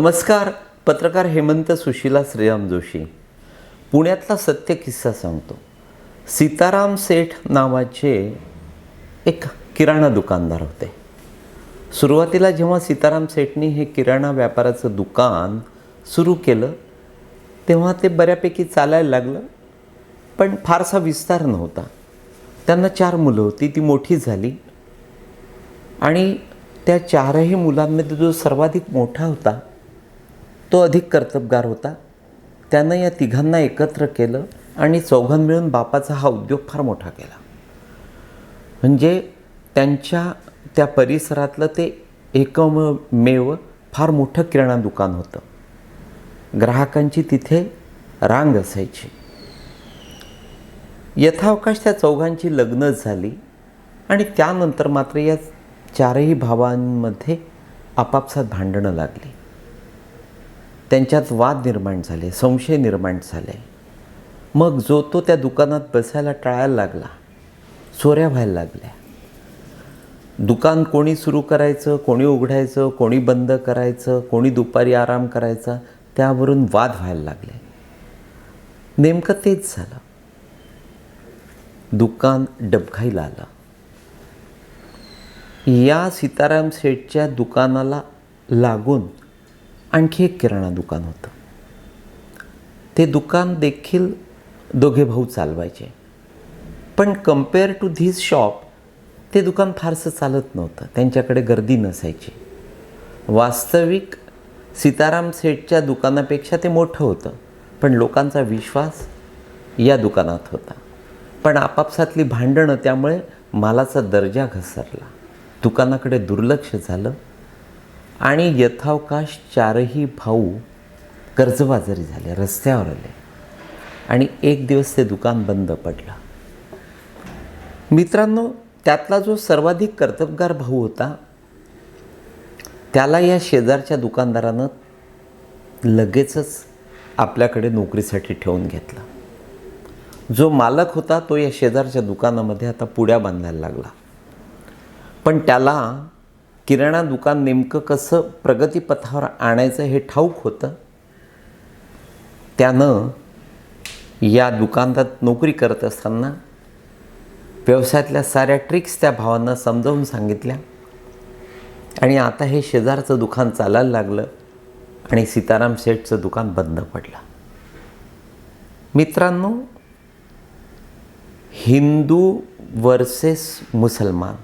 नमस्कार पत्रकार हेमंत सुशीला श्रीराम जोशी. पुण्यातला सत्य किस्सा सांगतो. सीताराम सेठ नावाचे एक किराणा दुकानदार होते. सुरुवातीला जेव्हा सीताराम सेठनी हे किराणा व्यापाराचं दुकान सुरू केलं तेव्हा ते बऱ्यापैकी चालायला लागलं पण फारसा विस्तार नव्हता. त्यांना चार मुलं होती ती मोठी झाली. आणि त्या चारही मुलांमध्ये जो सर्वाधिक मोठा होता तो अधिक कर्तबगार होता. त्यानं या तिघांना एकत्र केलं आणि चौघां मिळून बापाचा हा उद्योग फार मोठा केला. म्हणजे त्यांच्या त्या परिसरातलं ते एकमेव फार मोठं किराणा दुकान होतं. ग्राहकांची तिथे रांग असायची. यथावकाश त्या चौघांची लग्न झाली आणि त्यानंतर मात्र या चारही भावांमध्ये आपापसात भांडणं लागली. त्यांच्यात वाद निर्माण झाले संशय निर्माण झाले. मग जो तो त्या दुकानात बसायला टाळायला लागला चोऱ्या व्हायला लागल्या. दुकान कोणी सुरू करायचं कोणी उघडायचं कोणी बंद करायचं कोणी दुपारी आराम करायचा त्यावरून वाद व्हायला लागले. नेमकं तेच झालं. दुकान डबघाईला आलं. या सीताराम शेठच्या दुकानाला लागून आणखी एक किराणा दुकान होतं. ते दुकान देखील दोघे भाऊ चालवायचे. पण कंपेअर टू धिस शॉप ते दुकान फारसं चालत नव्हतं. त्यांच्याकडे गर्दी नसायची. वास्तविक सीताराम सेठच्या दुकानापेक्षा ते मोठं होतं. पण लोकांचा विश्वास या दुकानात होता. पण आपापसातली भांडणं त्यामुळे मालाचा दर्जा घसरला. दुकानाकडे दुर्लक्ष झालं. आणि यथावकाश चारही भाऊ कर्जबाजारी झाले रस्त्यावर आले. आणि एक दिवस ते दुकान बंद पडलं. मित्रांनो त्यातला जो सर्वाधिक कर्तबगार भाऊ होता त्याला या शेजारच्या दुकानदारानं लगेचच आपल्याकडे नोकरीसाठी ठेवून घेतला. जो मालक होता तो या शेजारच्या दुकानामध्ये आता पुड्या बांधायला लागला. पण त्याला किराणा दुकान नेमकं कसं प्रगतीपथावर आणायचं हे ठाऊक होतं. त्यानं या दुकानात नोकरी करत असताना व्यवसायातल्या साऱ्या ट्रिक्स त्या भावांना समजावून सांगितल्या. आणि आता हे शेजारचं दुकान चालायला लागलं आणि सीताराम शेठचं दुकान बंद पडलं. मित्रांनो हिंदू वर्सेस मुसलमान.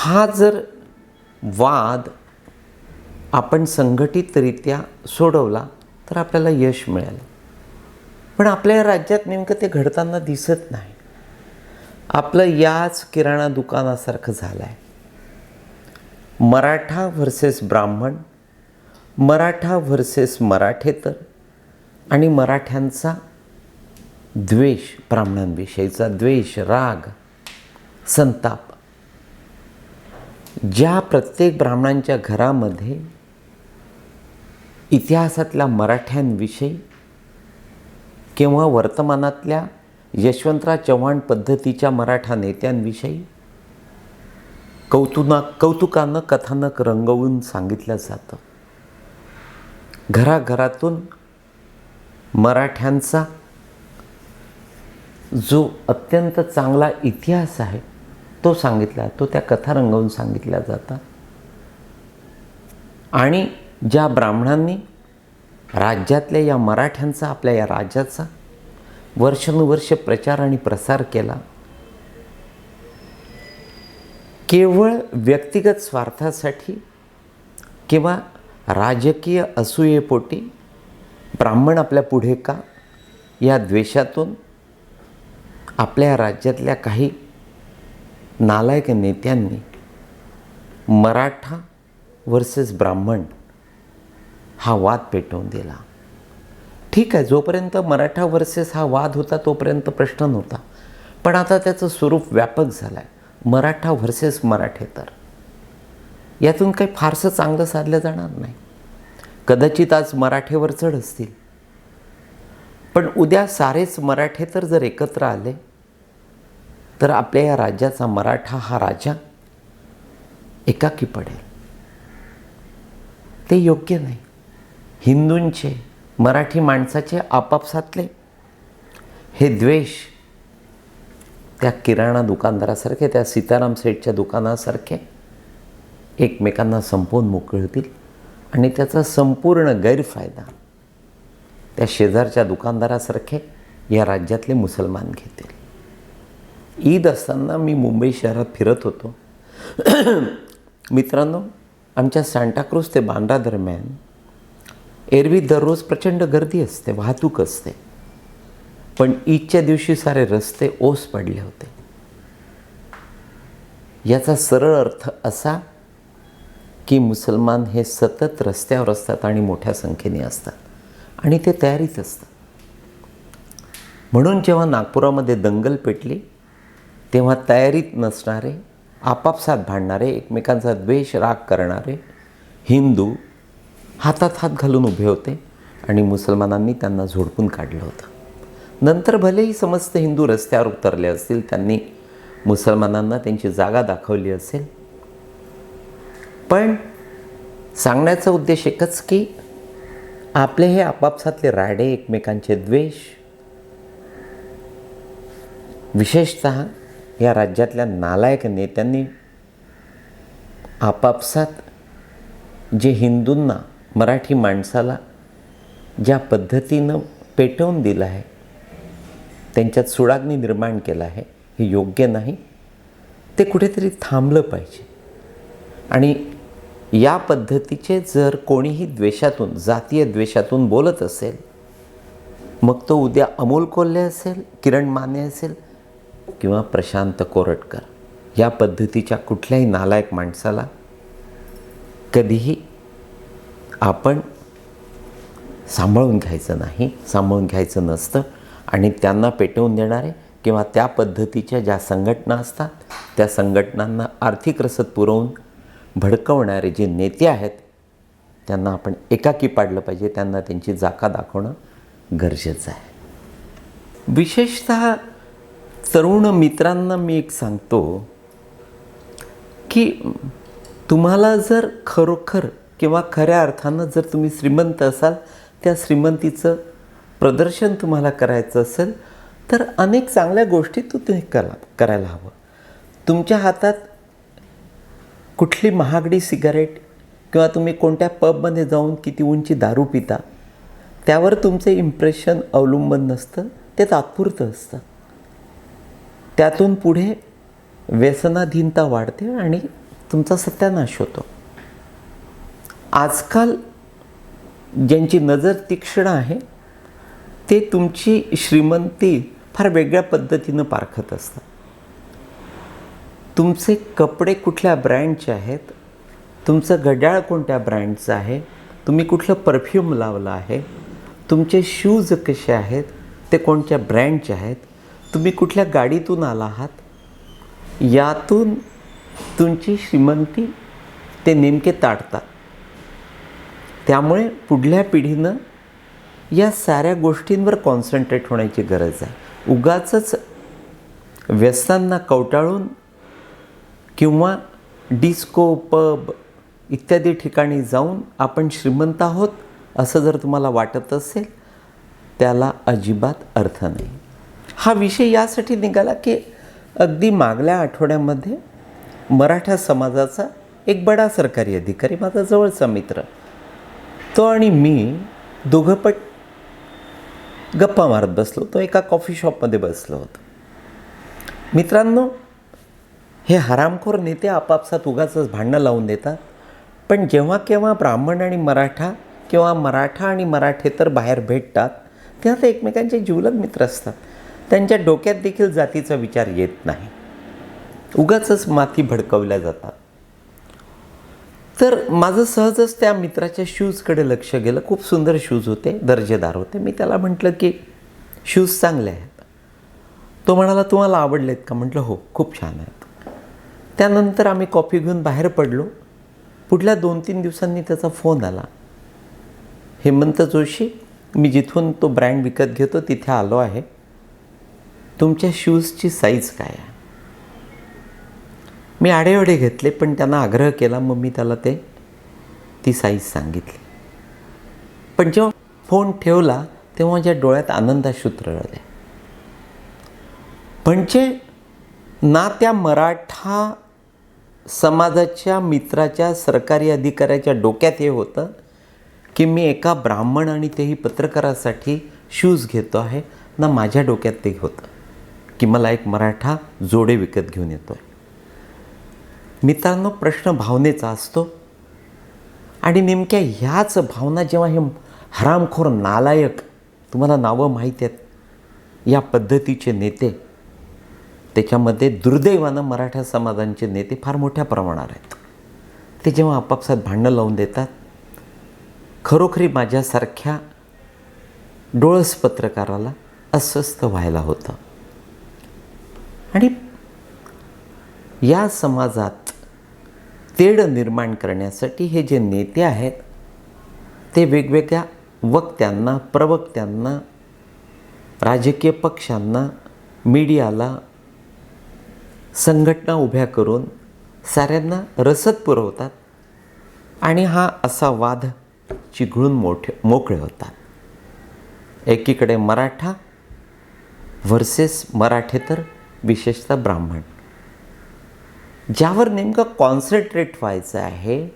हा जर वाद आपण संघटितरित्या सोडवला तर आपल्याला यश मिळेल. पण आपल्या राज्यात नेमकं ते घडताना दिसत नाही. आपलं याच किराणा दुकानासारखं झालं आहे मराठा व्हर्सेस ब्राह्मण मराठा व्हर्सेस मराठेतर आणि मराठ्यांचा द्वेष ब्राह्मणांविषयीचा द्वेष राग संताप ज्या प्रत्येक ब्राह्मणांच्या घरामध्ये इतिहासातल्या मराठ्यांविषयी किंवा वर्तमानातल्या यशवंतराव चव्हाण पद्धतीच्या मराठा नेत्यांविषयी कौतुना कौतुकानं कथानक रंगवून सांगितलं जातं. घराघरातून मराठ्यांचा जो अत्यंत चांगला इतिहास आहे तो सांगितला तो त्या कथा रंगवून सांगितल्या जातात. आणि ज्या ब्राह्मणांनी राज्यातल्या या मराठ्यांचा आपल्या या राज्याचा वर्षानुवर्ष प्रचार आणि प्रसार केला केवळ व्यक्तिगत स्वार्थासाठी किंवा राजकीय असूयेपोटी ब्राह्मण आपल्या पुढे का या द्वेषातून आपल्या राज्यातल्या काही नालायक नेत्यांनी मराठा वर्सेस ब्राह्मण हा वाद पेटवून दिला. ठीक आहे जोपर्यंत मराठा वर्सेस हा वाद होता तोपर्यंत प्रश्न नव्हता. पण आता त्याचं स्वरूप व्यापक झालं आहे मराठा व्हर्सेस मराठेतर यातून काही फारसं चांगलं साधलं जाणार नाही. कदाचित आज मराठेवर चढ असतील. पण उद्या सारेच मराठे तर जर एकत्र आले तर आपल्या या राज्याचा मराठा हा राजा एकाकी पडेल. ते योग्य नाही. हिंदूंचे मराठी माणसाचे आपापसातले हे द्वेष त्या किराणा दुकानदारासारखे त्या सीताराम सेठच्या दुकानासारखे एकमेकांना संपवून मोकळतील आणि त्याचा संपूर्ण गैरफायदा त्या शेजारच्या दुकानदारासारखे या राज्यातले मुसलमान घेतील. ईद असताना मी मुंबई शहरात फिरत होतो. मित्रांनो आमच्या सांताक्रूज ते बांद्रा दरम्यान एरवी दररोज प्रचंड गर्दी असते वाहतूक असते. पण ईदच्या दिवशी सारे रस्ते ओस पडले होते. याचा सरळ अर्थ असा की मुसलमान हे सतत रस्त्यावर असतात आणि मोठ्या संख्येने असतात आणि ते तयारीत असतात. म्हणून जेव्हा नागपुरामध्ये दंगल पेटली तेव्हा तयारीत नसणारे आपापसात भांडणारे एकमेकांचा द्वेष राग करणारे हिंदू हातात हात घालून उभे होते आणि मुसलमानांनी त्यांना झोडपून काढलं होतं. नंतर भलेही समस्त हिंदू रस्त्यावर उतरले असतील त्यांनी मुसलमानांना त्यांची जागा दाखवली असेल. पण सांगण्याचा उद्देश एकच की आपले हे आपापसातले राडे एकमेकांचे द्वेष विशेषत या राज्यातल्या नालायक नेत्यांनी आपापसात जे हिंदूंना मराठी माणसाला ज्या पद्धतीनं पेटवून दिलं आहे त्यांच्यात सुडाग्नी निर्माण केलं आहे हे योग्य नाही ते कुठेतरी थांबलं पाहिजे. आणि या पद्धतीचे जर कोणीही द्वेषातून जातीय द्वेषातून बोलत असेल मग तो उद्या अमोल कोल्हे असेल किरण माने असेल किंवा प्रशांत कोरटकर. या पद्धतीच्या कुठल्याही नालायक माणसाला कधीही आपण सांभाळून घ्यायचं नाही सांभाळून घ्यायचं नसतं आणि त्यांना पेटवून देणारे किंवा त्या पद्धतीच्या ज्या संघटना असतात त्या संघटनांना आर्थिक रसद पुरवून भडकवणारे जे नेते आहेत त्यांना आपण एकाकी पाडलं पाहिजे त्यांना त्यांची जाका दाखवणं गरजेचं आहे. विशेषतः तरुण मित्रांना मी एक सांगतो की तुम्हाला जर खरोखर किंवा खऱ्या अर्थानं जर तुम्ही श्रीमंत असाल त्या श्रीमंतीचं प्रदर्शन तुम्हाला करायचं असेल तर अनेक चांगल्या गोष्टी तू ते करा करायला हवं. तुमच्या हातात कुठली महागडी सिगारेट किंवा तुम्ही कोणत्या पबमध्ये जाऊन किती उंची दारू पिता त्यावर तुमचे इम्प्रेशन अवलंबून नसतं ते तात्पुरतं असतं. त्यातून पुढे व्यसनाधीनता वाढते आणि तुमचा सत्यानाश होतो. आजकाल ज्यांची नजर तीक्ष्ण आहे ते तुमची श्रीमंती फार वेगळ्या पद्धतीनं पारखत असतात. तुमचे कपडे कुठल्या ब्रँडचे आहेत? तुमचं घड्याळ कोणत्या ब्रँडचं आहे? तुम्ही कुठलं परफ्यूम लावलं आहे? तुमचे शूज कसे आहेत? ते कोणत्या ब्रँडचे आहेत? तुम्ही कुठल्या गाडीतून आला आहात? यातून तुमची श्रीमंती ते नेमके ताडतात. त्यामुळे पुढल्या पिढीनं या साऱ्या गोष्टींवर कॉन्सन्ट्रेट होण्याची गरज आहे. उगाच व्यसनांना कवटाळून किंवा डिस्को पब इत्यादी ठिकाणी जाऊन आपण श्रीमंत आहोत असं जर तुम्हाला वाटत असेल त्याला अजिबात अर्थ नाही. हा विषय यासाठी निघाला की अगदी मागल्या आठवड्यामध्ये मराठा समाजाचा एक बडा सरकारी अधिकारी माझा जवळचा मित्र तो आणि मी दोघंपट गप्पा मारत बसलो तो एका कॉफी शॉपमध्ये बसलो होतो. मित्रांनो हे हरामखोर नेते आपापसात उगाचच भांडणं लावून देतात. पण जेव्हा केव्हा ब्राह्मण आणि मराठा किंवा मराठा आणि मराठे तर बाहेर भेटतात तेव्हा ते एकमेकांचे जिवलग मित्र असतात. त्यांच्या डोक्यात देखील जातीचा विचार येत नाही. उगाचच माती भडकवल्या जातात. तर माझं सहजच त्या मित्राच्या शूजकडे लक्ष गेलं. खूप सुंदर शूज होते दर्जेदार होते. मी त्याला म्हटलं की शूज चांगले आहेत. तो म्हणाला तुम्हाला आवडलेत का? म्हटलं हो खूप छान आहेत. त्यानंतर आम्ही कॉफी घेऊन बाहेर पडलो. पुढल्या दोन तीन दिवसांनी त्याचा फोन आला. हेमंत जोशी मी जिथून तो ब्रँड विकत घेतो तिथे आलो आहे. तुमच्या शूजची साईज काय आहे? मी आडेवडे घेतले पण त्यांना आग्रह केला मग मी त्याला ते ती साईज सांगितली. पण जेव्हा फोन ठेवला तेव्हा माझ्या डोळ्यात आनंदाशूत्र रळले म्हणजे ना त्या मराठा समाजाच्या मित्राच्या सरकारी अधिकाऱ्याच्या डोक्यात हे होतं की मी एका ब्राह्मण आणि तेही पत्रकारासाठी शूज घेतो आहे ना माझ्या डोक्यात ते होतं. की मला एक मराठा जोडे विकत घेऊन येतो. आहे मित्रांनो प्रश्न भावनेचा असतो. आणि नेमक्या ह्याच भावना जेव्हा हे हरामखोर नालायक तुम्हाला नावं माहीत आहेत या पद्धतीचे नेते त्याच्यामध्ये दुर्दैवानं मराठा समाजांचे नेते फार मोठ्या प्रमाणावर आहेत. ते जेव्हा आपापसात भांडणं लावून देतात खरोखरी माझ्यासारख्या डोळस पत्रकाराला अस्वस्थ व्हायला होतं. आणि या समाजात तेढ निर्माण करण्यासाठी हे जे नेते आहेत ते वेगवेगळ्या वक्त्यांना प्रवक्त्यांना राजकीय पक्षांना मीडियाला संघटना उभ्या करून साऱ्यांना रसद पुरवतात आणि हा असा वाद चिघळून मोठे मोकळे होतात. एकीकडे मराठा व्हर्सेस मराठेतर विशेषतः ब्राह्मण. ज्यावर नेमकं कॉन्सन्ट्रेट व्हायचं आहे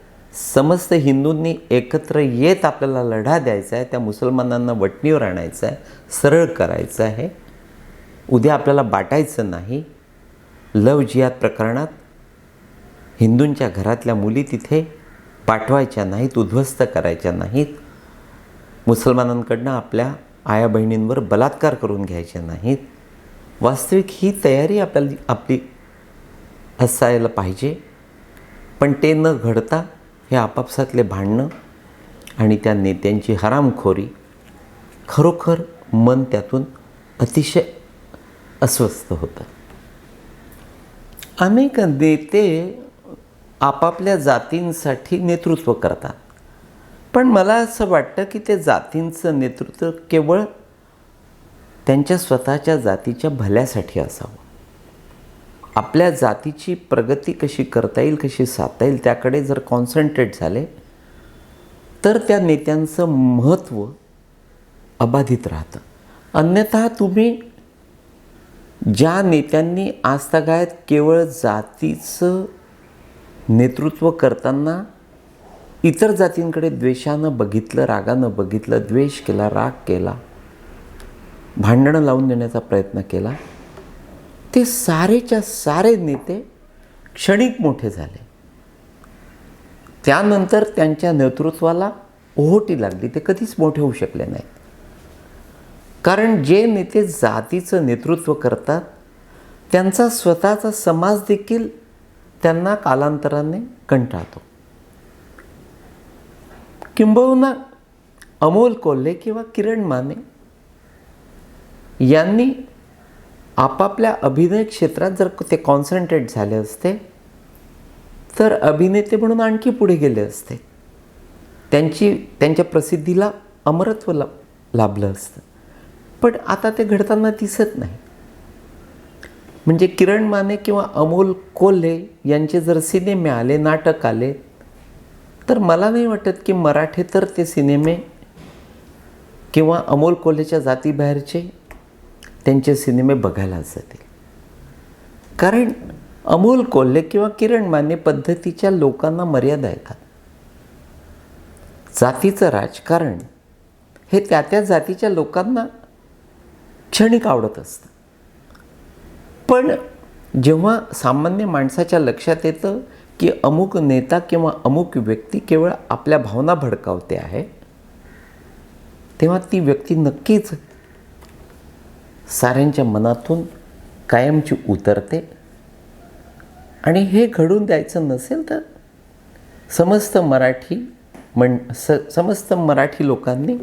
समस्त हिंदूंनी एकत्र येत आपल्याला लढा द्यायचा आहे त्या मुसलमानांना वटणीवर आणायचं आहे सरळ करायचं आहे. उद्या आपल्याला बाटायचं नाही. लव जियात प्रकरणात हिंदूंच्या घरातल्या मुली तिथे पाठवायच्या नाहीत उद्ध्वस्त करायच्या नाहीत. मुसलमानांकडनं आपल्या आया बहिणींवर बलात्कार करून घ्यायचे नाहीत. वास्तविक ही तयारी आपल्याला आपली असायला पाहिजे. पण ते न घडता हे आपापसातले भांडणं आणि त्या नेत्यांची हरामखोरी खरोखर मन त्यातून अतिशय अस्वस्थ होतं. अनेक नेते आपापल्या जातींसाठी नेतृत्व करतात. पण मला असं वाटतं की ते जातींचं नेतृत्व केवळ त्यांच्या स्वतःच्या जातीच्या भल्यासाठी असावं. आपल्या जातीची प्रगती कशी करता येईल कशी साधता येईल त्याकडे जर कॉन्सन्ट्रेट झाले तर त्या नेत्यांचं महत्त्व अबाधित राहतं. अन्यथा तुम्ही ज्या नेत्यांनी आजतागायत केवळ जातीचं नेतृत्व करताना इतर जातींकडे द्वेषानं बघितलं रागानं बघितलं द्वेष केला राग केला भांडणं लावून देण्याचा प्रयत्न केला. ते सारेच्या सारे नेते क्षणिक मोठे झाले. त्यानंतर त्यांच्या नेतृत्वाला ओहोटी लागली. ते कधीच मोठे होऊ शकले नाहीत. कारण जे नेते जातीचं नेतृत्व करतात त्यांचा स्वतःचा समाज देखील त्यांना कालांतराने कंटाळतो. किंबहुना अमोल कोल्हे किंवा किरण माने यांनी आपापल्या अभिनय क्षेत्रात जर ते कॉन्सन्ट्रेट झाले असते तर अभिनेते म्हणून आणखी पुढे गेले असते. त्यांची त्यांच्या प्रसिद्धीला अमरत्व ला लाभलं असतं. पण आता ते घडताना दिसत नाही. म्हणजे किरण माने किंवा अमोल कोल्हे यांचे जर सिनेमे आले नाटक आले तर मला नाही वाटत की मराठी तर ते सिनेमे किंवा अमोल कोल्हेच्या जातीबाहेरचे त्यांचे सिनेमे बघायला जातील. कारण अमोल कोल्हे किंवा किरण माने पद्धतीच्या लोकांना मर्यादा येतात जातीचं राजकारण हे त्या त्या जातीच्या लोकांना क्षणिक आवडत असतं. पण जेव्हा सामान्य माणसाच्या लक्षात येतं की अमुक नेता किंवा अमुक व्यक्ती केवळ आपल्या भावना भडकावते आहे तेव्हा ती व्यक्ती नक्कीच साऱ्यांच्या मनातून कायमची उतरते. आणि हे घडून द्यायचं नसेल तर समस्त मराठी म्हण स समस्त मराठी लोकांनी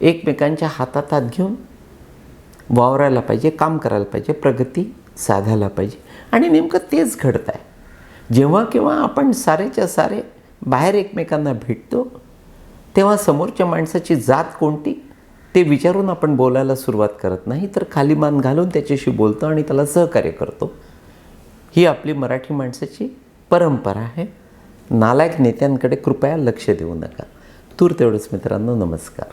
एकमेकांच्या हातात हात घेऊन वावरायला पाहिजे काम करायला पाहिजे प्रगती साधायला पाहिजे. आणि नेमकं तेच घडत आहे जेव्हा केव्हा आपण सारेच्या सारे बाहेर एकमेकांना भेटतो तेव्हा समोरच्या माणसाची जात कोणती? ते विचारून आपण बोलायला सुरुवात करत नाही तर खाली मान घालून त्याच्याशी बोलतो आणि त्याला सहकार्य करतो. ही आपली मराठी माणसाची परंपरा आहे. नालायक नेत्यांकडे कृपया लक्ष देऊ नका. तूर तेवढंच मित्रांनो नमस्कार.